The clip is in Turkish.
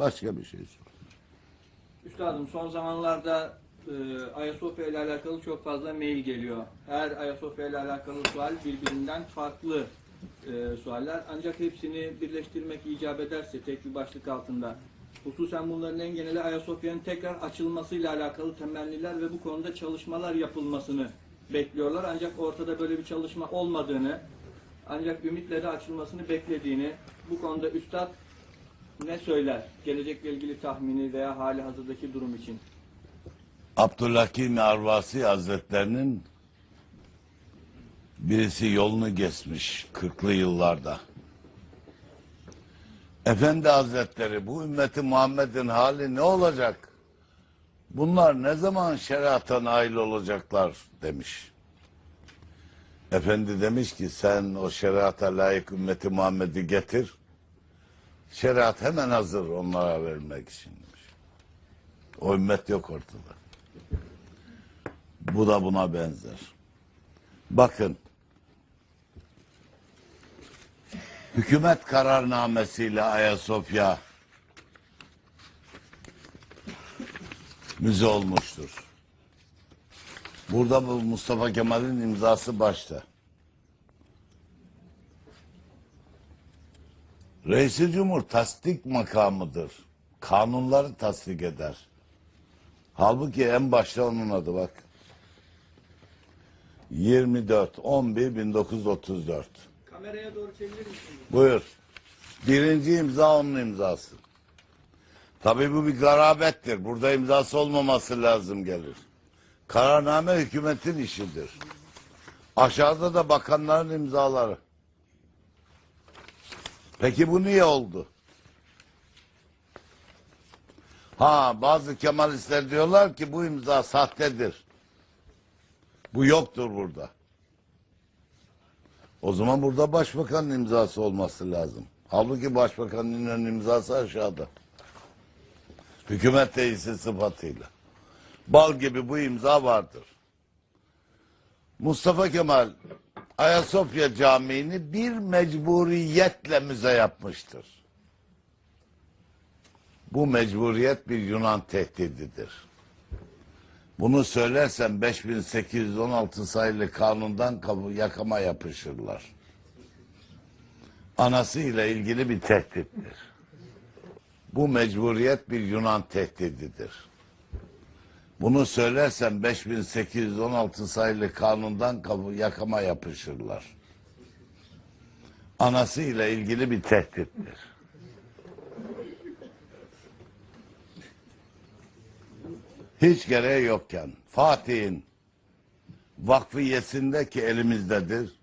Başka bir şey sor. Üstadım son zamanlarda e, Ayasofya ile alakalı çok fazla mail geliyor. Her Ayasofya ile alakalı sual birbirinden farklı e, sualler. Ancak hepsini birleştirmek icap ederse tek bir başlık altında. Hususen bunların en geneli Ayasofya'nın tekrar açılmasıyla alakalı temenniler ve bu konuda çalışmalar yapılmasını bekliyorlar. Ancak ortada böyle bir çalışma olmadığını, ancak ümitle de açılmasını beklediğini, bu konuda Üstad ne söyler? Gelecekle ilgili tahmini veya hali hazırdaki durum için. Abdülhakim Arvasi Hazretlerinin birisi yolunu geçmiş 40'lı yıllarda. Efendi Hazretleri bu ümmeti Muhammed'in hali ne olacak? Bunlar ne zaman şeriata nail olacaklar demiş. Efendi demiş ki sen o şeriata layık ümmeti Muhammed'i getir. Şeriat hemen hazır onlara vermek için demiş. O ümmet yok ortada. Bu da buna benzer. Bakın. Hükümet kararnamesiyle Ayasofya müze olmuştur. Burada bu Mustafa Kemal'in imzası başta. Reis-i Cumhur tasdik makamıdır. Kanunları tasdik eder. Halbuki en başta onun adı bak. 24 11 1934. Kameraya doğru çevirir misiniz? Buyur. Birinci imza onun imzası. Tabii bu bir garabettir. Burada imzası olmaması lazım gelir. Kararname hükümetin işidir. Aşağıda da bakanların imzaları. Peki bu niye oldu? Ha bazı Kemalistler diyorlar ki bu imza sahtedir. Bu yoktur burada. O zaman burada başbakanın imzası olması lazım. Halbuki başbakanın imzası aşağıda. Hükümet reisi sıfatıyla. Bal gibi bu imza vardır. Mustafa Kemal Ayasofya Camii'ni bir mecburiyetle müze yapmıştır. Bu mecburiyet bir Yunan tehdididir. Bunu söylersem 5816 sayılı kanundan yakama yapışırlar. Anası ile ilgili bir tehdittir. Bu mecburiyet bir Yunan tehdididir. Bunu söylersem 5816 sayılı kanundan yakama yapışırlar. Anası ile ilgili bir tehdittir. Hiç gereği yokken Fatih'in vakfiyesinde ki elimizdedir.